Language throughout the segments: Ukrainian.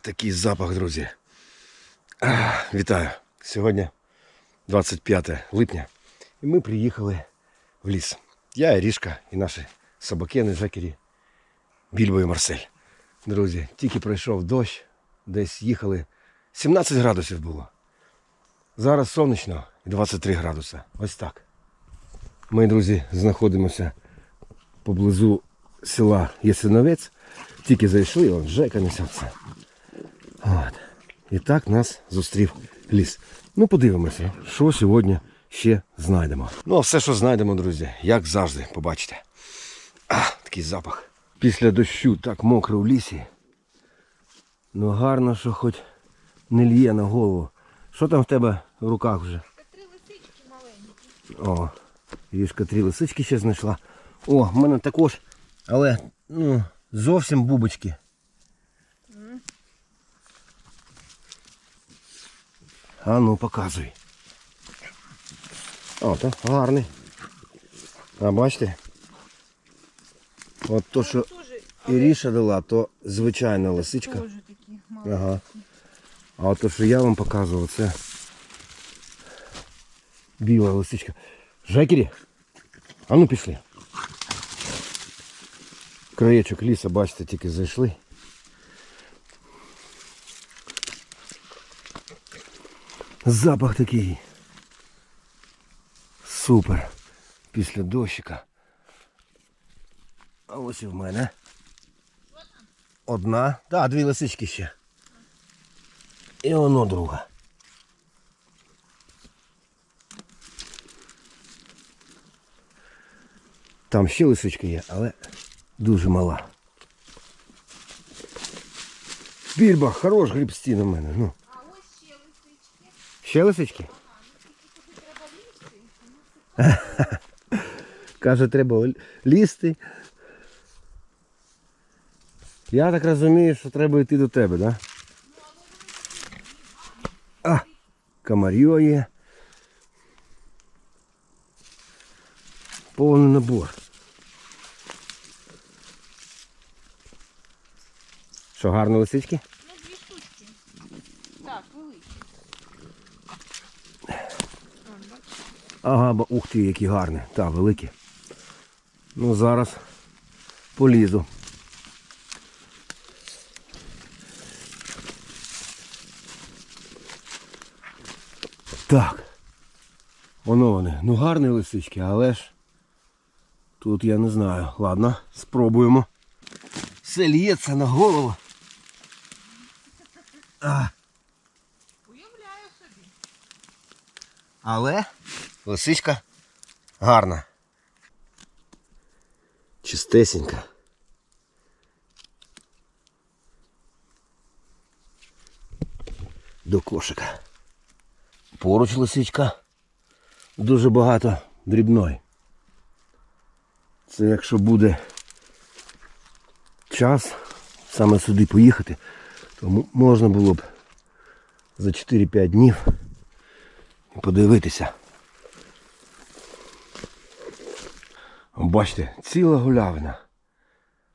Такий запах, друзі. А, вітаю. Сьогодні 25 липня. І ми приїхали в ліс. Я, Ірішка і наші собакени, Жекері, Більбо і Марсель. Друзі, тільки пройшов дощ, десь їхали. 17 градусів було. Зараз сонячно і 23 градуси. Ось так. Ми, друзі, знаходимося поблизу села Ясиновець. Тільки зайшли, он Жека несеться. От. І так нас зустрів ліс. Ну, подивимося, що сьогодні ще знайдемо. Ну, а все, що знайдемо, друзі, як завжди, побачите. А, такий запах. Після дощу так мокро в лісі. Ну гарно, що хоч не лє на голову. Що там в тебе в руках вже? Три лисички маленькі. О, Вішка три лисички ще знайшла. О, в мене також, але ну, зовсім бубочки. А ну показуй. О, то гарний. А бачите? От то, що Іріша дала, то звичайна лисичка. Ага. А от то, що я вам показував, це біла лисичка. Жекері, а ну пішли. Краєчок ліса, бачите, тільки зайшли. Запах такий. Супер. Після дощика. А ось і в мене. Одна. Так, дві лисички ще. І воно друга. Там ще лисичка є, але дуже мала. Більба, хорош грибсті на мене. Ну. А ось ще лисички. Ще лисички? Каже, треба лізти. Я так розумію, що треба йти до тебе, так? Да? А, комарьо є. Повний набор. Що, гарно лисички? Ну, дві штучки. Так, великі. Вон, Ага, бо ух ти, які гарні. Та, великі. Ну зараз полізу. Так. Воно вони. Ну гарні лисички, але ж тут я не знаю. Ладно, спробуємо. Все лється на голову. А, Уявляю собі. але лисичка гарна. Чистесенька. До кошика. Поруч лисичка. Дуже багато дрібної. Це якщо буде час саме сюди поїхати, то можна було б за 4-5 днів подивитися. Бачите, ціла гулявина.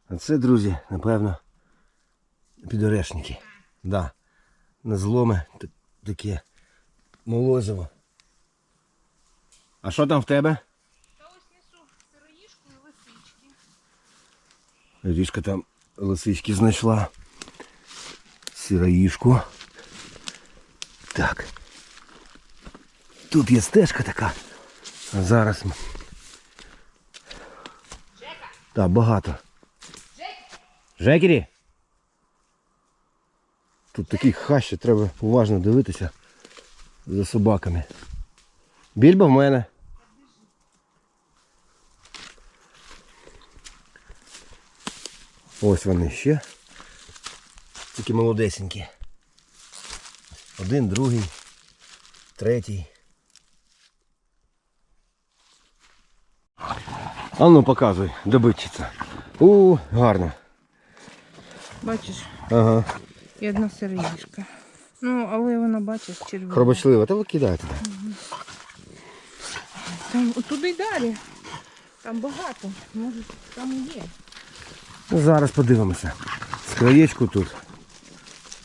А це, друзі, напевно, підорешники. Да. На зломи таке молозиво. А що там в тебе? Та ось несу сироїшку і лисички. Ріжка там лисички знайшла. Сироїшку. Так. Тут є стежка така. А зараз. Так, багато. Жекері! Тут такий хащі, треба уважно дивитися за собаками. Більба в мене. Ось вони ще. Тільки молодесенькі. Один, другий, третій. А ну показуй, добитчиця. У, гарно. Бачиш, Ага. і одна сироїшка. Ну, але вона, бачиш, червона. Хробочлива, та викидай туди. Там туди й далі. Там багато. Може, там і є. Зараз подивимося. З краєчку тут.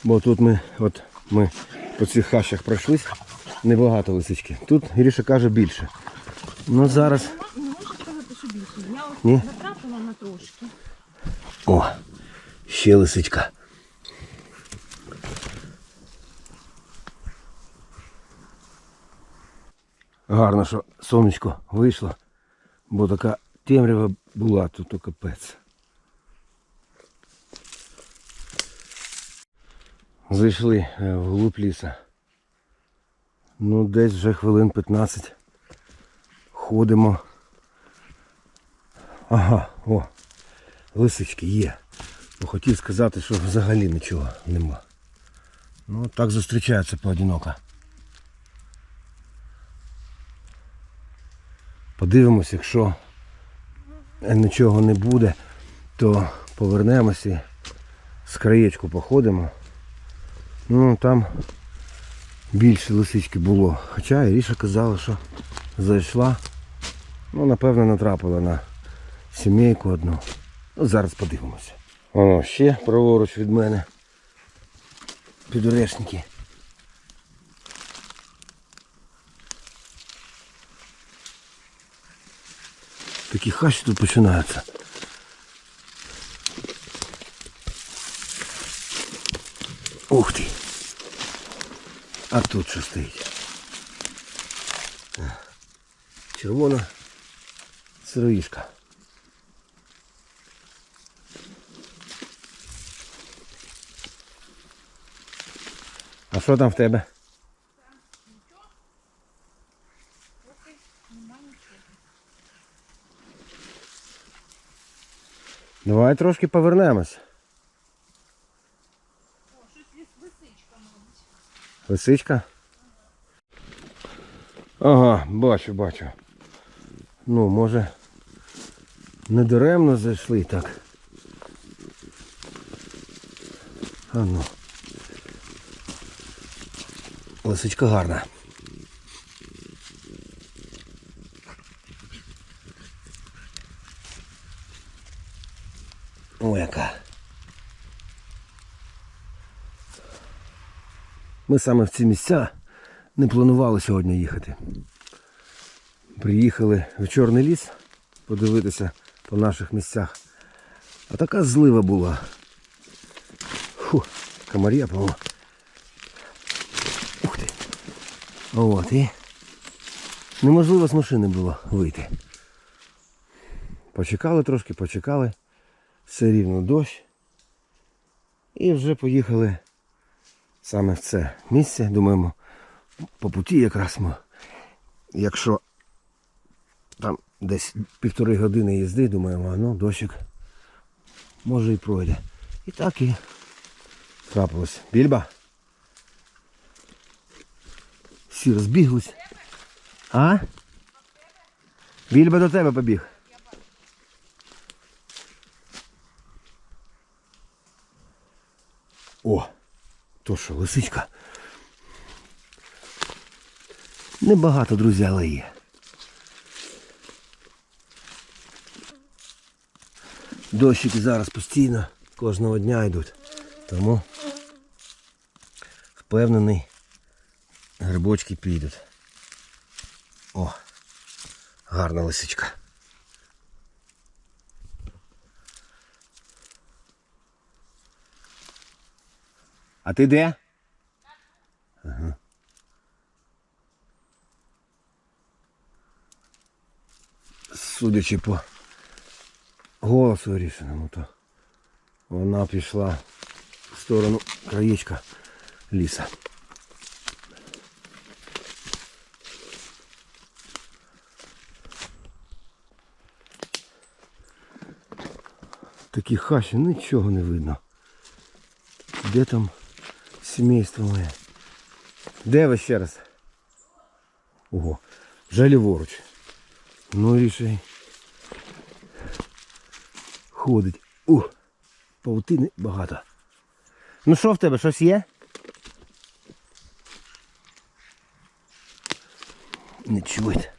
Бо тут ми, от ми по цих хащах пройшлись, небагато лисички. Тут Гріша каже більше. Ну зараз можу сказати, що більше. Я ось Ні? натрапила на трошки. О, ще лисичка. Гарно, що сонечко вийшло, бо така темрява була тут то капець. Зайшли е, в глуб ліса. Ну, десь вже хвилин 15. Ходимо. Ага, о, лисички є. Бо хотів сказати, що взагалі нічого нема. Ну, так зустрічаються поодиноко. Подивимось, якщо нічого не буде, то повернемося і з краєчку походимо. Ну, там більше лисички було. Хоча Іріша казала, що зайшла. Ну, напевно, натрапила на сімейку одну. Ну, зараз подивимося. О, ще праворуч від мене. Підорешники. Такі хащі тут починаються. Ух ти! А тут що стоїть? Червона сироїшка. А що там в тебе? Давай трошки повернемось. Лисичка? Ага, бачу, бачу. Ну, може, не даремно зайшли так. А ну. Лисичка гарна. О, яка. Ми саме в ці місця не планували сьогодні їхати. Приїхали в Чорний ліс подивитися по наших місцях. А така злива була. Фу, комарія, по Ух ти. От і неможливо з машини було вийти. Почекали трошки, почекали. Все рівно дощ. І вже поїхали саме в це місце. Думаємо, по путі якраз ми, якщо там десь півтори години їзди, думаємо, а ну дощик може і пройде. І так і трапилось. Більба. Всі розбіглись. А? Більба до тебе побіг. О, то що, лисичка. Небагато, друзі, але є. Дощики зараз постійно, кожного дня йдуть. Тому впевнений, грибочки підуть. О, гарна лисичка. А ти де? Ага. Судячи по голосу рішеному, то вона пішла в сторону краєчка ліса. Такі хащі, нічого не видно. Де там сімейство моє? Де ви ще раз? Ого, вже ліворуч. Ну рішай. Ходить. Ух, паутини багато. Ну що в тебе, щось є? Не чують.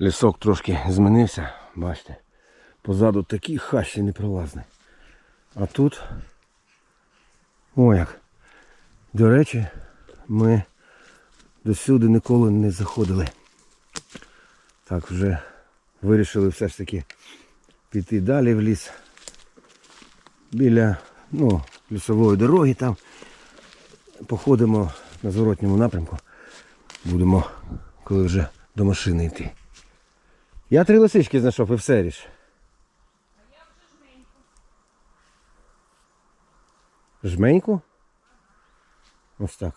Лісок трошки змінився, бачите. Позаду такі хащі непролазні. А тут. О як. До речі, ми досюди ніколи не заходили. Так, вже вирішили все ж таки піти далі в ліс. Біля ну, лісової дороги там походимо на зворотньому напрямку. Будемо, коли вже до машини йти. Я три лисички знайшов і все ріш. Жменьку? Ось так.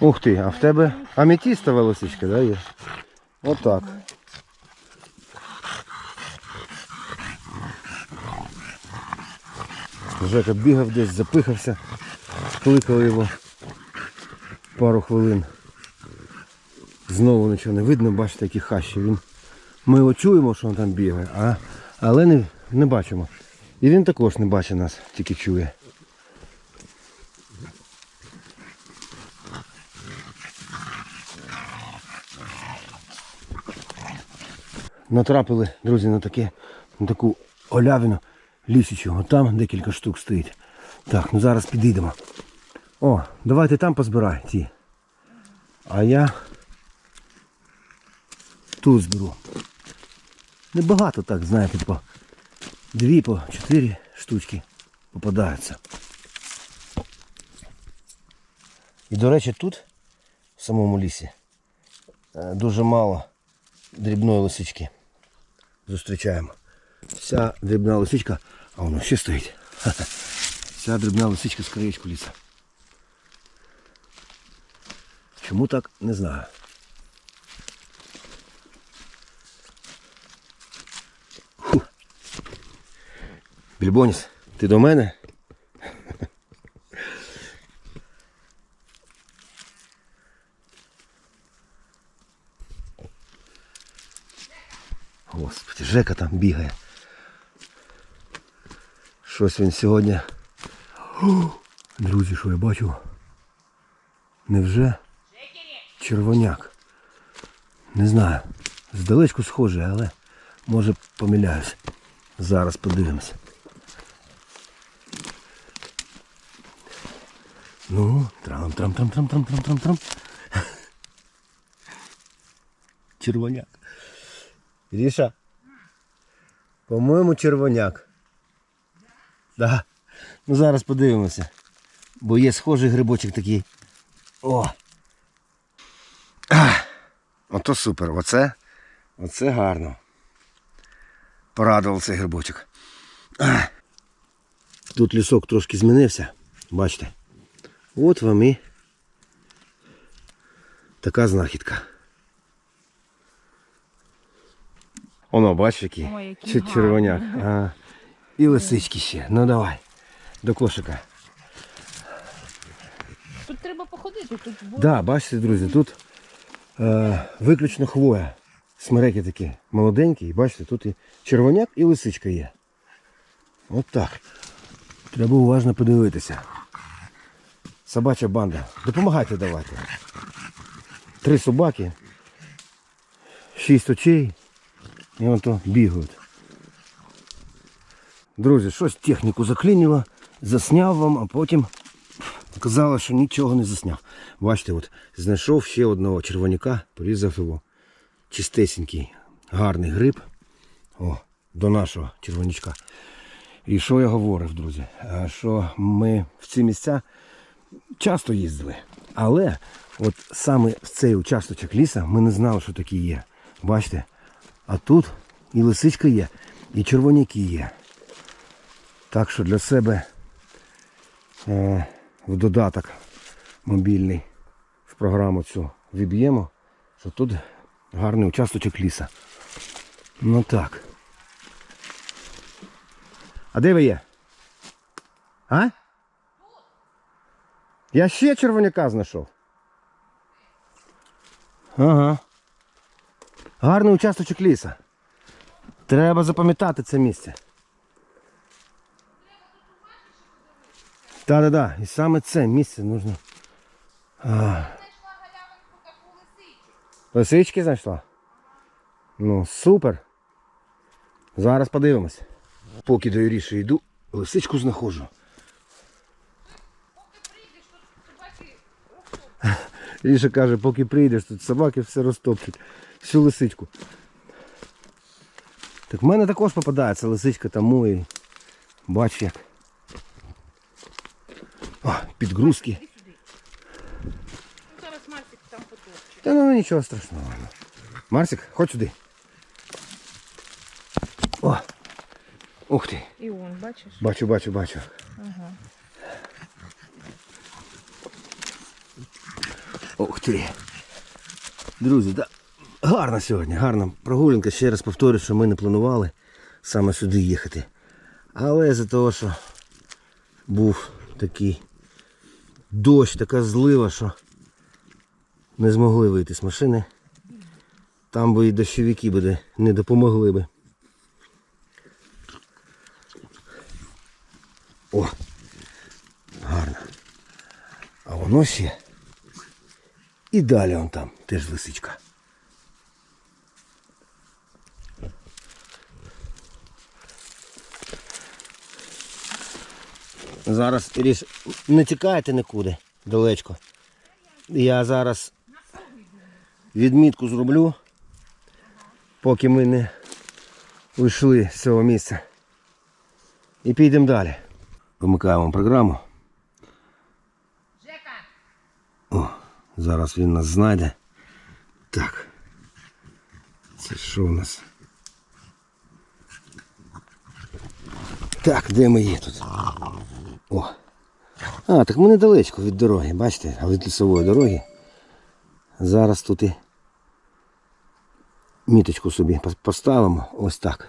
Ух ти, а в тебе аметістова лисичка, да, є? Отак. Жека бігав десь, запихався, кликали його пару хвилин. Знову нічого не видно, бачите, які хащі. Він... Ми його чуємо, що він там бігає, а... але не, не бачимо. І він також не бачить нас, тільки чує. Натрапили, друзі, на таке, на таку олявину лісічого. Там декілька штук стоїть. Так, ну зараз підійдемо. О, давайте там позбирай ті. А я тут зберу. Небагато так, знаєте, по дві, по чотири штучки попадаються. І до речі, тут, в самому лісі, е, дуже мало дрібної лисички. Зустрічаємо. Вся дрібна лисичка, а воно ще стоїть. Вся дрібна лисичка з краєчку ліса. Чому так, не знаю. Більбоніс, ти до мене? Господи, Жека там бігає. Щось він сьогодні. Друзі, що я бачу? Невже червоняк? Не знаю. Здалечку схоже, але може помиляюсь. Зараз подивимося. Ну, трам-трам-трам-трам-трам-трам-трам-трам. Червоняк. Ріша. По-моєму, червоняк. Да. Ну зараз подивимося. Бо є схожий грибочок такий. О! Ото супер. Оце. Оце гарно. Порадував цей грибочок. Тут лісок трошки змінився. Бачите? От вам і така знахідка. Оно, бачиш, який? Ой, який Чи червоняк. А, і лисички ще. Ну давай. До кошика. Тут треба походити, тут бу- Да, бачите, друзі, тут е, виключно хвоя. Смереки такі молоденькі, і бачите, тут і червоняк, і лисичка є. От так. Треба уважно подивитися. Собача банда. Допомагайте давайте. Три собаки, шість очей. І ото бігають. Друзі, щось техніку заклинило, засняв вам, а потім Казала, що нічого не засняв. Бачите, от знайшов ще одного червоняка, порізав його. Чистесенький, гарний гриб. О, до нашого червонячка. І що я говорив, друзі? Що ми в ці місця часто їздили. Але от саме в цей участочок ліса ми не знали, що такі є. Бачите? А тут і лисичка є, і червоняки є. Так що для себе. Е, в додаток мобільний в програму цю віб'ємо, що тут гарний участочок ліса. Ну так. А де ви є? А? Я ще червоняка знайшов. Ага. Гарний участочок ліса. Треба запам'ятати це місце. Так-так-так. І саме це місце нужно. А. Лисички знайшла? Ну, супер. Зараз подивимось. Поки до Юріші йду, лисичку знаходжу. Ріша каже, поки прийдеш, тут собаки все розтопчуть. Всю лисичку. Так в мене також попадається лисичка тому і бач як. О, підгрузки. Ну, зараз Марсик там потопче. Та ну нічого страшного. Марсик, ходь сюди. О! Ух ти! І он, бачиш? Бачу, бачу, бачу. Ага. Ти. Друзі, да, гарна сьогодні, гарна прогулянка. Ще раз повторю, що ми не планували саме сюди їхати. Але за того, що був такий дощ, така злива, що не змогли вийти з машини. Там би і дощовики би не допомогли би. О! Гарно. А воно ще. І далі он там теж лисичка. Зараз Іріш, не тікайте нікуди далечко. Я зараз відмітку зроблю, поки ми не вийшли з цього місця. І підемо далі. Вимикаємо програму. Зараз він нас знайде. Так. Це що у нас? Так, де ми є тут? О. А, так ми недалечко від дороги, бачите, а від лісової дороги. Зараз тут і міточку собі поставимо. Ось так.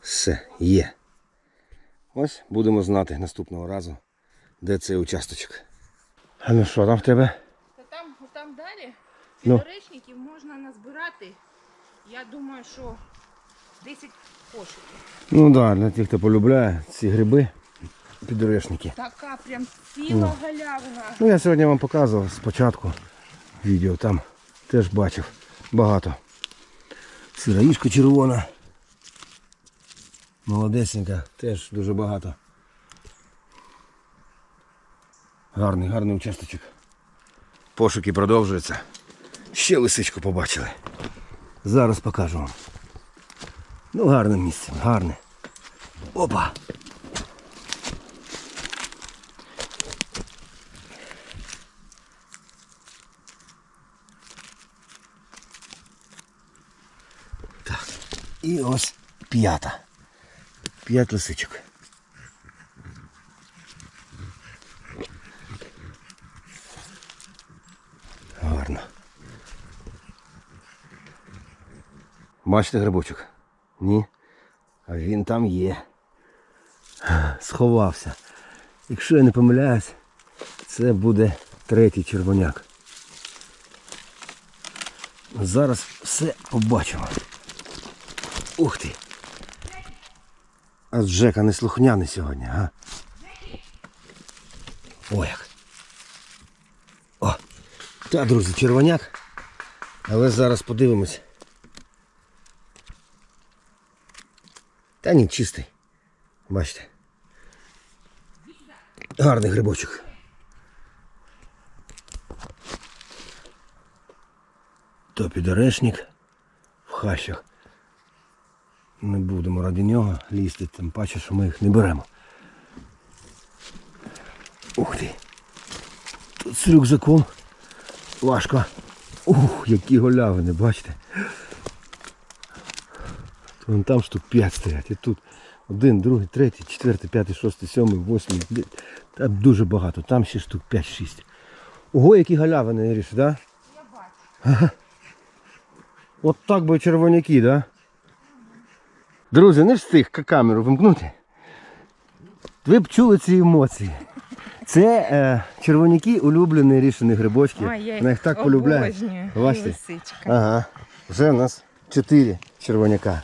Все, є. Ось будемо знати наступного разу, де цей участочок. А ну що, там в тебе? Та там, там далі Ну. підоречників можна назбирати. Я думаю, що 10 кошиків. Ну так, да, для тих, хто полюбляє ці гриби, підорешники. Така прям ціла галявина. Ну я сьогодні вам показував спочатку відео, там теж бачив багато. Сироїшка червона. Молодесенька, теж дуже багато. Гарний, гарний участочок. Пошуки продовжуються. Ще лисичку побачили. Зараз покажу вам. Ну, гарне місце, гарне. Опа! Так. І ось п'ята. П'ять лисичок. Гарно. Бачите грибочок? Ні. А він там є. Сховався. Якщо я не помиляюсь, це буде третій червоняк. Зараз все побачимо. Ух ти. А Джека не слухняний сьогодні, а? О як. О! Та, друзі, червоняк. Але зараз подивимось. Та ні, чистий. Бачите. Гарний грибочок. То підорешник в хащах. Не будемо раді нього лізти, тим паче, що ми їх не беремо. Ух ти. Тут з рюкзаком важко. Ух, які голявини, бачите? Вон там штук 5 стоять. І тут один, другий, третій, четвертий, п'ятий, шостий, сьомий, восьмий. Там дуже багато. Там ще штук 5-6. Ого, які галявини, Іриш, да? Я бачу. От так би червоняки, да? Друзі, не встиг камеру вимкнути. Ви б чули ці емоції. Це е, червоняки улюблені рішені грибочки. Ой, я Вона їх так полюбляє. обожнюю. Бачите? Лисичка. Ага. Вже у нас чотири червоняка.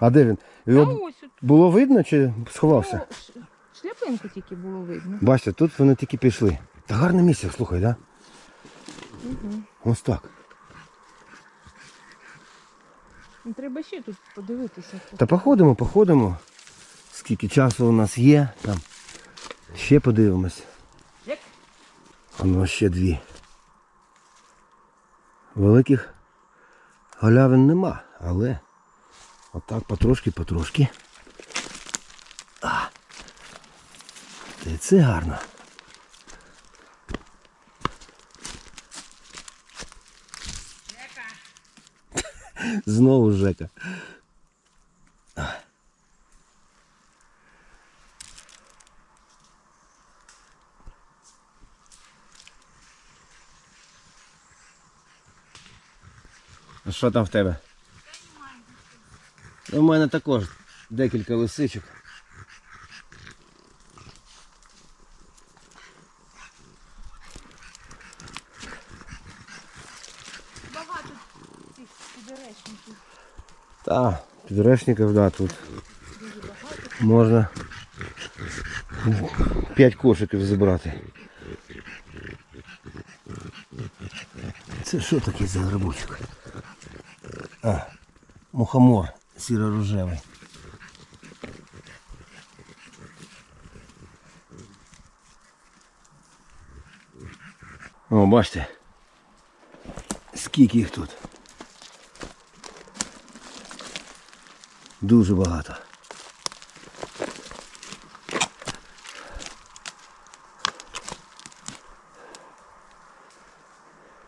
А де він? Та Його ось було видно чи сховався? Ну, ш- дряпинку тільки було видно. Бачите, тут вони тільки пішли. Та гарне місце, слухай, да? Угу. Ось так. Ну, треба ще тут подивитися. Та походимо, походимо. Скільки часу у нас є, там. Ще подивимось. Як? Воно ще дві. Великих галявин нема, але отак потрошки-потрошки. А. Та це гарно. Знову Жека. А що там в тебе? У мене також декілька лисичок. Та, підрешників, да, тут можна 5 кошиків зібрати. Це що таке за грибочок? А, мухомор сіро-рожевий. О, бачите, скільки їх тут. Дуже багато.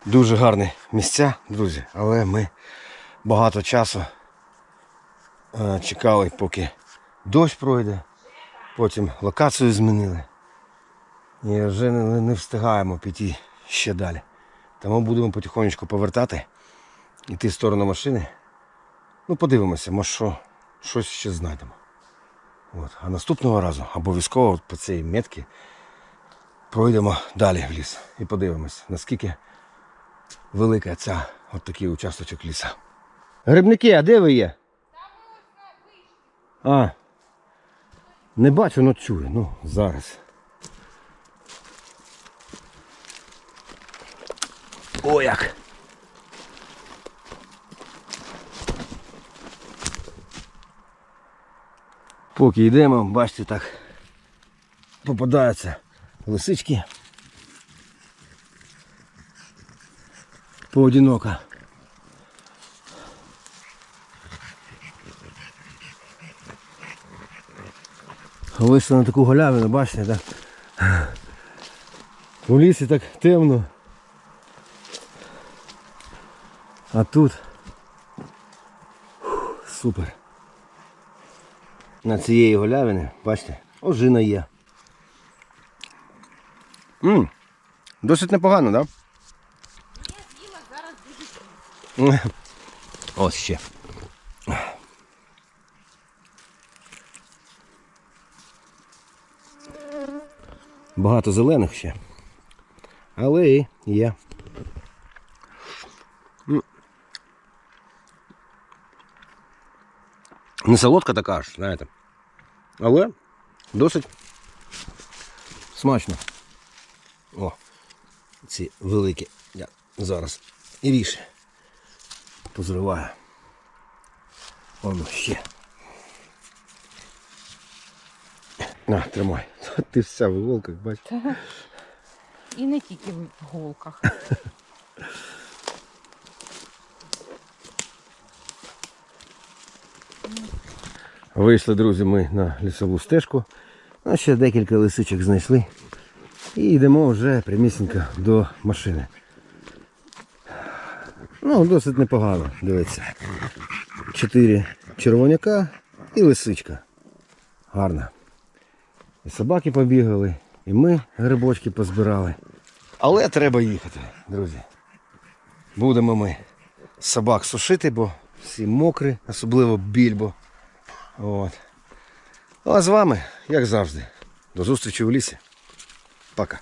Дуже гарні місця, друзі, але ми багато часу е, чекали, поки дощ пройде, потім локацію змінили. І вже не, встигаємо піти ще далі. Тому будемо потихонечку повертати, йти в сторону машини. Ну, подивимося, може що, щось ще знайдемо. От. А наступного разу обов'язково по цій метці пройдемо далі в ліс і подивимося, наскільки велика ця от такий участочок ліса. Грибники, а де ви є? А. Не бачу, але чую. Ну, зараз. О, як! Поки йдемо, бачите, так попадаються лисички. Поодиноко. Вийшли на таку галявину, бачите, так? У лісі так темно. А тут супер. На цієї галявини, бачите, ожина є. м досить непогано, так? Да? Ось ще. Багато зелених ще. Але і є. Не солодка така ж, знаєте. Але досить смачно. О, ці великі. Я зараз і ріше позриваю. Воно ще. На, тримай. Ти вся в іголках, бач. І не тільки в голках. Вийшли, друзі, ми на лісову стежку. А ще декілька лисичок знайшли. І йдемо вже прямісінько до машини. Ну, досить непогано, дивіться. Чотири червоняка і лисичка. Гарно. І собаки побігали, і ми грибочки позбирали. Але треба їхати, друзі. Будемо ми собак сушити, бо всі мокрі, особливо більбо. От. Ну, а з вами, як завжди, до зустрічі в лісі. Пока.